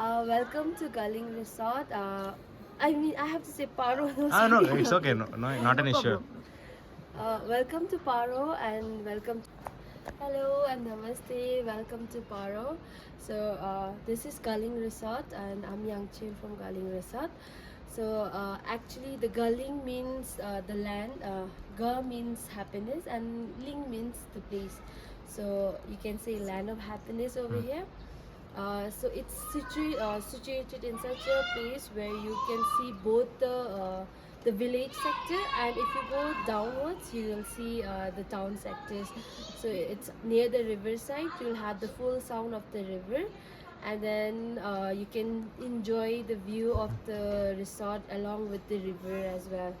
Uh, welcome to Galing Resort. Uh, I mean, I have to say Paro. Ah, no, sorry. it's okay. No, no not an issue. Uh, welcome to Paro and welcome. Hello and namaste. Welcome to Paro. So uh, this is Galing Resort and I'm Yang Chin from Galing Resort. So uh, actually the Galing means uh, the land. Uh, Ga means happiness and Ling means the place. So you can say land of happiness over here. Uh, so it's situ- uh, situated in such a place where you can see both the uh, the village sector and if you go downwards you will see uh, the town sectors. So it's near the riverside you'll have the full sound of the river and then uh, you can enjoy the view of the resort along with the river as well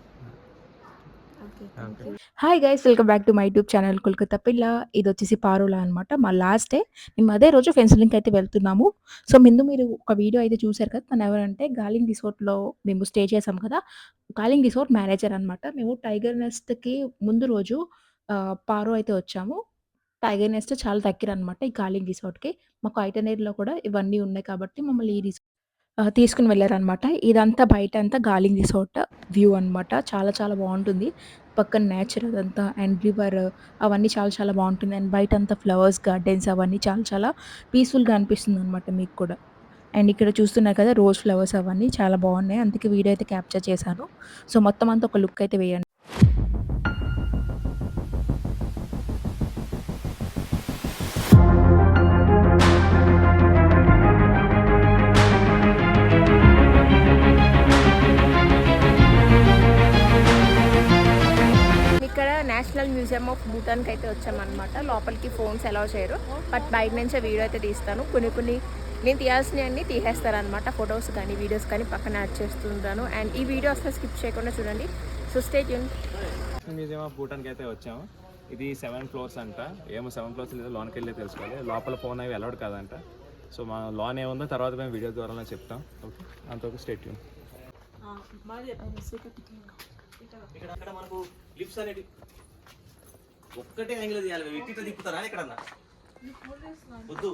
hi guys welcome back to my YouTube channel Kolkata పిల్ల ఇది వచ్చేసి పారోలా అనమాట మా last day మేము అదే రోజు ఫెన్సిలింగ్కి అయితే వెళ్తున్నాము. సో ముందు మీరు ఒక వీడియో అయితే చూశారు కదా తను ఎవరంటే గాలింగ్ రిసార్ట్లో మేము స్టే చేసాం కదా. గాలింగ్ రిసార్ట్ మేనేజర్ అనమాట మేము టైగర్ నెస్ట్కి ముందు రోజు పారో అయితే వచ్చాము. టైగర్ నెస్ట్ చాలా దగ్గర అనమాట ఈ గాలింగ్ రిసార్ట్కి మాకు ఐటనరీలో కూడా ఇవన్నీ ఉన్నాయి కాబట్టి మమ్మల్ని ఈ తీసుకుని వెళ్ళారనమాట ఇదంతా బయట అంతా గాలింగ్ రిసార్ట్ వ్యూ అన్నమాట. చాలా చాలా బాగుంటుంది. పక్కన నేచర్ అదంతా అండ్ రివర్ అవన్నీ చాలా చాలా బాగుంటుంది. అండ్ బయట అంతా ఫ్లవర్స్ గార్డెన్స్ అవన్నీ చాలా చాలా పీస్ఫుల్గా అనిపిస్తుంది అనమాట మీకు కూడా. అండ్ ఇక్కడ చూస్తున్నారు కదా రోజ్ ఫ్లవర్స్ అవన్నీ చాలా బాగున్నాయి. అందుకే వీడియో అయితే క్యాప్చర్ చేశాను. సో మొత్తం అంతా ఒక లుక్ అయితే వేయండి. మ్యూజియం ఆఫ్ భూటాన్కి అయితే వచ్చామన్నమాట. లోపలికి ఫోన్స్ అలౌ చేయరు. బట్ బయట నుంచే వీడియో అయితే తీస్తాను. కొన్ని కొన్ని నేను తీయాల్సినవి అన్నీ తీసేస్తారనమాట ఫొటోస్ కానీ వీడియోస్ కానీ పక్కన యాడ్ చేస్తుంటాను. అండ్ ఈ వీడియో అసలు స్కిప్ చేయకుండా చూడండి. So stay tune museum of భూటాన్కి అయితే వచ్చాము. ఇది సెవెన్ ఫ్లోర్స్ అంట. ఏమో సెవెన్ ఫ్లోర్స్ లేదో లోన్కి వెళ్ళి తెలుసుకోవాలి. లోపల ఫోన్ అవి అలౌడ్ కాదంట. సో మా లోన్ ఏముందో తర్వాత మేము వీడియో ద్వారా చెప్తాం. ఓకే అంతవరకు స్టేట్ ఇక్కడ అక్కడ మనకు లిప్స్ అనేటి ఒక్కటే యాంగిల్ తీయాలి వ్యక్తి ఇట్లా తిప్పుతారా ఎక్కడన్నా? వద్దు.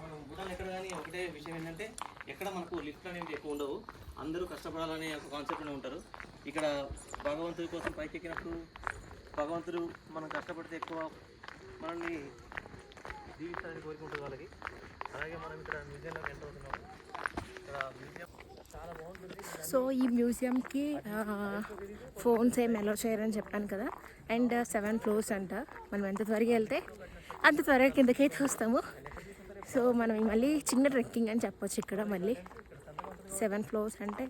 మనం గుడాలు ఎక్కడ కానీ ఒకటే విషయం ఏంటంటే ఎక్కడ మనకు లిఫ్ట్ అనేవి ఎక్కువ ఉండవు. అందరూ కష్టపడాలనే ఒక కాన్సెప్ట్లోనే ఉంటారు. ఇక్కడ భగవంతుడి కోసం పైకి ఎక్కినప్పుడు భగవంతుడు మనం కష్టపడితే ఎక్కువ మనల్ని జీవిస్తారని కోరిక ఉంటుంది వాళ్ళకి. అలాగే మనం ఇక్కడ మ్యూజియంలోకి ఎంటర్ అవుతున్నాము ఇక్కడ మ్యూజియం సో ఈ మ్యూజియంకి ఫోన్స్ ఏం అలో చేయరని చెప్పాను కదా. అండ్ సెవెన్ ఫ్లోర్స్ అంట. మనం ఎంత త్వరగా వెళ్తే అంత త్వరగా కిందకైతే వస్తాము. సో మనం మళ్ళీ చిన్న ట్రెక్కింగ్ అని చెప్పొచ్చు ఇక్కడ మళ్ళీ. సెవెన్ ఫ్లోర్స్ అంటే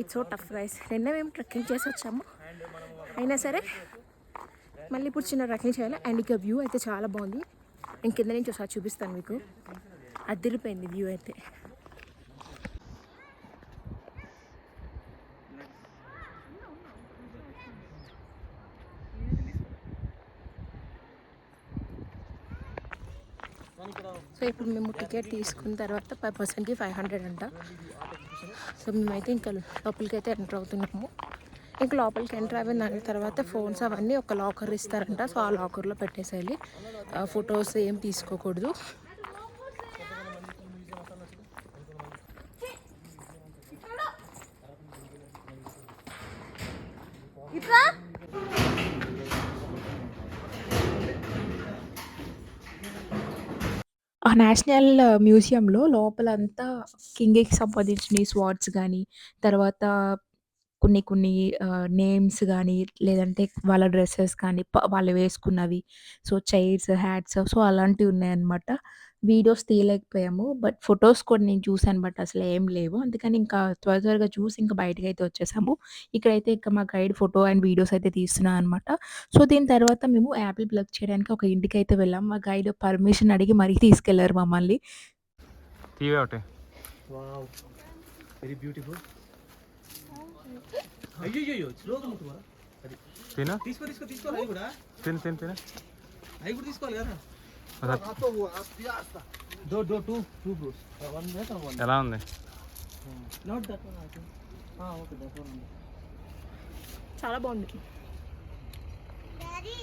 ఇట్స్ సో టఫ్ గైస్ నిన్న మేము ట్రెక్కింగ్ చేసి వచ్చాము. అయినా సరే మళ్ళీ ఇప్పుడు చిన్న ట్రెక్కింగ్ చేయాలి. అండ్ ఇక వ్యూ అయితే చాలా బాగుంది. నేను కింద నుంచి ఒకసారి చూపిస్తాను మీకు. అదిరిపోయింది వ్యూ అయితే. సో ఇప్పుడు మేము టికెట్ తీసుకున్న తర్వాత పర్ పర్సన్కి ఫైవ్ హండ్రెడ్ అంట. సో మేమైతే ఇంకా లోపలికి అయితే ఎంటర్ అవుతున్నాము. ఇంకా లోపలికి ఎంటర్ అయిన దాని తర్వాత ఫోన్స్ అవన్నీ ఒక లాకర్ ఇస్తారంట. సో ఆ లాకర్లో పెట్టేసేయాలి. ఫొటోస్ ఏం తీసుకోకూడదు. ఆ నేషనల్ మ్యూజియంలో లోపలంతా కింగ్‌కి సంబంధించిన స్వార్డ్స్ కానీ తర్వాత కొన్ని కొన్ని ఆహ్, నేమ్స్ గానీ, లేదంటే వాళ్ళ డ్రెసెస్ కానీ, ప వాళ్ళు వేసుకున్నవి. సో, చైర్స్, హ్యాట్స్ సో, అలాంటివి ఉన్నాయన్నమాట. వీడియోస్ తీయలేకపోయాము. బట్ ఫోటోస్ కూడా నేను చూసాను. బట్ అసలేం లేవు. అందుకని ఇంకా త్వర త్వరగా చూసి ఇంకా బయటకైతే వచ్చేసాము. ఇక్కడైతే ఇక మా గైడ్ ఫోటో అండ్ వీడియోస్ అయితే తీస్తున్నారనమాట. సో, దీని తర్వాత మేము యాపిల్ ప్లగ్ చేయడానికి ఒక ఇంటికైతే వెళ్ళాం. మా గైడ్ పర్మిషన్ అడిగి మరీ తీసుకెళ్ళారు మమ్మల్ని. టీవీ ఒకటి వావ్ వెరీ బ్యూటిఫుల్ అయ్యో స్లోగా ముట్టుకోరా అది. తిను. తీసుకో తీసుకో తీసుకోవాలి అవి కూడా. తిను తిను తిను. అవి కూడా తీసుకోవాలి కదా. ఒకసారి దో దో two two fruits one rate one. ఎలా ఉంది? Not that one I think okay that one చాలా బాగుంది.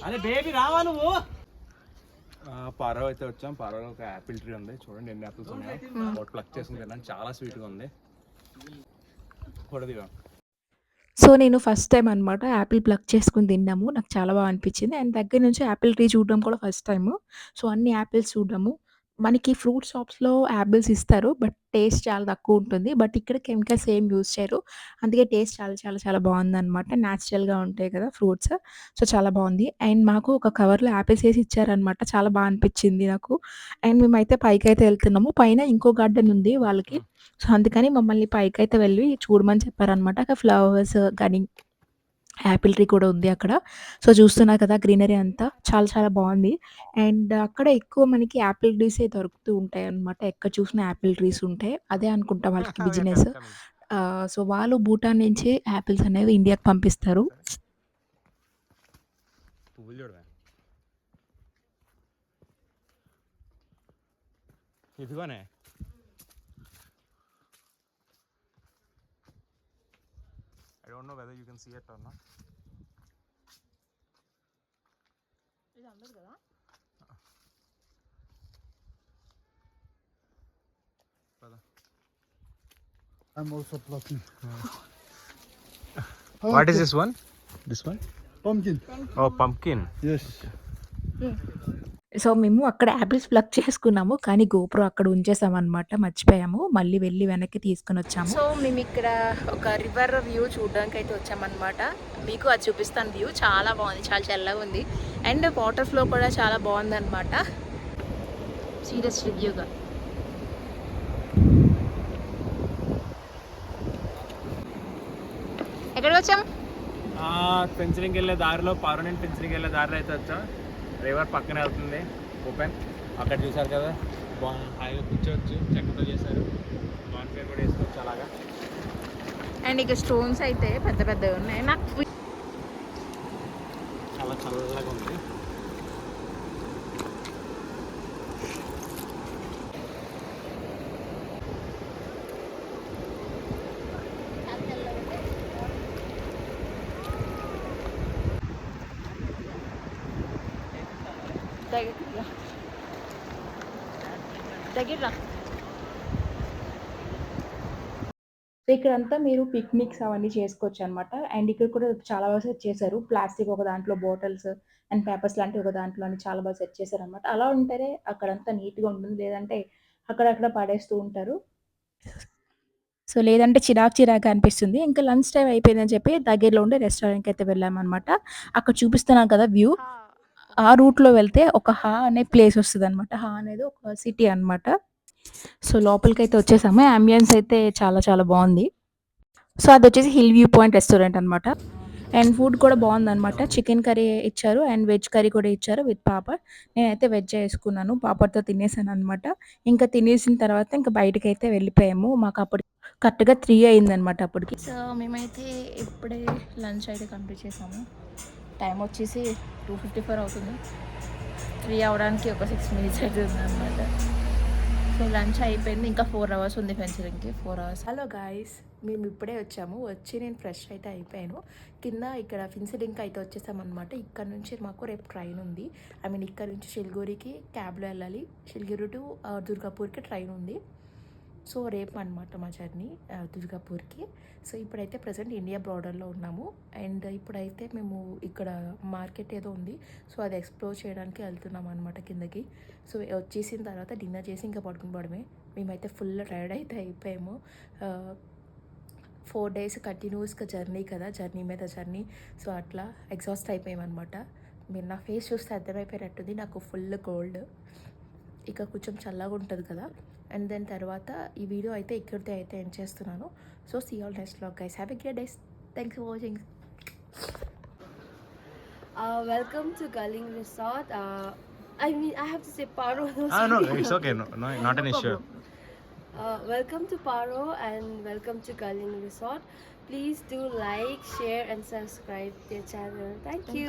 అరే బేబీ రావా నువ్వు? పారో అయితే వచ్చాం. పారోలో ఒక యాపిల్ ట్రీ ఉంది. చూడండి ఎన్ని యాపిల్స్ ఉన్నాయో. ప్లక్ చేసుకుని తిన్నాను చాలా స్వీట్గా ఉంది. సో నేను ఫస్ట్ టైం అనమాట యాపిల్ ప్లక్ చేసుకుని తిన్నాము. నాకు చాలా బాగా అనిపించింది. అండ్ దగ్గర నుంచి యాపిల్ ట్రీ చూడడం కూడా ఫస్ట్ టైము. సో అన్ని యాపిల్స్ చూడడము. మనకి ఫ్రూట్ షాప్స్లో యాపిల్స్ ఇస్తారు. బట్ టేస్ట్ చాలా తక్కువ ఉంటుంది. బట్ ఇక్కడ కెమికల్స్ ఏం యూజ్ చేయరు. అందుకే టేస్ట్ చాలా చాలా చాలా బాగుందన్నమాట. న్యాచురల్గా ఉంటాయి కదా ఫ్రూట్స్. సో చాలా బాగుంది. అండ్ మాకు ఒక కవర్లో యాపిల్స్ వేసి ఇచ్చారనమాట చాలా బాగా అనిపించింది నాకు. అండ్ మేమైతే పైకి అయితే వెళ్తున్నాము. పైన ఇంకో గార్డెన్ ఉంది వాళ్ళకి. సో అందుకని మమ్మల్ని పైకి అయితే వెళ్ళి చూడమని చెప్పారనమాట అక్కడ ఫ్లవర్స్ కానీ యాపిల్ ట్రీ కూడా ఉంది అక్కడ. సో చూస్తున్నారు కదా గ్రీనరీ అంతా. చాలా చాలా బాగుంది. అండ్ అక్కడ ఎక్కువ మనకి యాపిల్ ట్రీసే దొరుకుతూ ఉంటాయి అనమాట ఎక్కడ చూసినా యాపిల్ ట్రీస్ ఉంటాయి అదే అనుకుంటా వాళ్ళకి బిజినెస్. సో వాళ్ళు భూటాన్ నుంచి యాపిల్స్ అనేవి ఇండియాకి పంపిస్తారు. పువ్వులు చూడవే ఇదిగోనే I don't know whether you can see it or not I'm also plucking. What is this one this one Pumpkin. Oh pumpkin Yes. So మేము అక్కడ యాపిల్స్ ప్లక్ చేసుకున్నాము. కానీ గోప్రో అక్కడ ఉంచేసామన్నమాట. మర్చిపోయాము. మళ్ళీ వెళ్ళి వెనక్కి తీసుకుని వచ్చాము. సో మేము ఇక్కడ ఒక రివర్ వ్యూ చూడడానికి అయితే వచ్చామన్నమాట. మీకు అది చూపిస్తాను వ్యూ. చాలా బాగుంది. చాలా చల్లగా ఉంది. అండ్ వాటర్ ఫ్లో కూడా చాలా బాగుందన్నమాట. సీరియస్ రివ్యూగా. ఎక్కడికి వచ్చాం? ఫెన్సింగ్కి వెళ్ళే దారిలో పర్మనెంట్ ఫెన్సింగ్కి వెళ్ళే దారిలో అయితే వచ్చాం. రివర్ పక్కనే వెళ్తుంది. ఓపెన్ అక్కడ చూసారు కదా? బాగా హాయిగా కూర్చోవచ్చు. చెక్కతో చేశారు. బాన్ ఫైర్ కూడా వేసుకోవచ్చు అలాగా. అండ్ ఇక స్టోన్స్ అయితే పెద్ద పెద్దగా ఉన్నాయి. నాకు చాలా చల్లగా ఉంది. దగ్గర సో ఇక్కడంతా మీరు పిక్నిక్స్ అవన్నీ చేసుకోవచ్చు అనమాట అండ్ ఇక్కడ కూడా చాలా బాగా సెట్ చేశారు. ప్లాస్టిక్ ఒక దాంట్లో బాటిల్స్ అండ్ పేపర్స్ లాంటివి ఒక దాంట్లో అని చాలా బాగా సెట్ చేశారు అనమాట అలా ఉంటేనే అక్కడంతా నీట్గా ఉంటుంది. లేదంటే అక్కడక్కడ పడేస్తూ ఉంటారు. సో లేదంటే చిరాకు చిరాకు అనిపిస్తుంది. ఇంకా లంచ్ టైం అయిపోయిందని చెప్పి దగ్గరలో ఉండే రెస్టారెంట్కి అయితే వెళ్ళామన్నమాట అక్కడ చూపిస్తున్నాం కదా వ్యూ ఆ రూట్లో వెళ్తే ఒక హా అనే ప్లేస్ వస్తుంది అనమాట హా అనేది ఒక సిటీ అన్నమాట. సో లోపలికి అయితే వచ్చేసాము. అంబియన్స్ అయితే చాలా చాలా బాగుంది. సో అది వచ్చేసి హిల్ వ్యూ పాయింట్ రెస్టారెంట్ అనమాట అండ్ ఫుడ్ కూడా బాగుందన్నమాట. చికెన్ కర్రీ ఇచ్చారు అండ్ వెజ్ కర్రీ కూడా ఇచ్చారు విత్ పాపడ్ నేనైతే వెజ్ వేసుకున్నాను పాపడ్తో తినేసాను అనమాట ఇంకా తినేసిన తర్వాత ఇంకా బయటకి అయితే వెళ్ళిపోయాము. మాకు అప్పుడు కరెక్ట్గా త్రీ అయిందనమాట అప్పటికి. సో మేమైతే ఇప్పుడే లంచ్ అయితే కంప్లీట్ చేసాము. టైం వచ్చేసి టూ ఫిఫ్టీ ఫోర్ అవుతుంది. త్రీ అవడానికి ఒక సిక్స్ మినిట్స్ అవుతుంది అనమాట సో లంచ్ అయిపోయింది. ఇంకా ఫోర్ అవర్స్ ఉంది ఫెన్సరింగ్కి ఫోర్ అవర్స్ హలో గాయస్ మేము ఇప్పుడే వచ్చాము. వచ్చి నేను ఫ్రెష్ అయితే అయిపోయాను. కింద ఇక్కడ ఫిన్సిలింగ్ అయితే వచ్చేసామన్నమాట ఇక్కడ నుంచి మాకు రేపు ట్రైన్ ఉంది. ఐ మీన్ ఇక్కడ నుంచి షిల్గూరికి క్యాబ్లో వెళ్ళాలి. షిల్గూరు టు దుర్గాపూర్కి ట్రైన్ ఉంది. సో రేపు అనమాట మా జర్నీ దుర్గాపూర్కి. సో ఇప్పుడైతే ప్రజెంట్ ఇండియా బార్డర్లో ఉన్నాము. అండ్ ఇప్పుడైతే మేము ఇక్కడ మార్కెట్ ఏదో ఉంది. సో అది ఎక్స్ప్లోర్ చేయడానికి వెళ్తున్నాం అనమాట కిందకి. సో వచ్చేసిన తర్వాత డిన్నర్ చేసి ఇంకా పడుకుని పడమే మేమైతే ఫుల్ టైర్డ్ అయితే అయిపోయాము. ఫోర్ డేస్ కంటిన్యూస్గా జర్నీ కదా జర్నీ మీద జర్నీ. సో అట్లా ఎగ్జాస్ట్ అయిపోయామన్నమాట. మీరు నా ఫేస్ చూస్తే అర్థమైపోయినట్టుంది. నాకు ఫుల్ కోల్డ్. ఇక కొంచెం చల్లగా ఉంటుంది కదా. అండ్ దాని తర్వాత ఈ వీడియో అయితే ఇక్కడితే అయితే ఎండ్ చేస్తున్నాను. So see all next blog guys have a great days thanks for watching welcome to Kalinga resort I mean I have to say Paro not an issue welcome to Paro and welcome to Kalinga resort please do like share and subscribe your channel thank you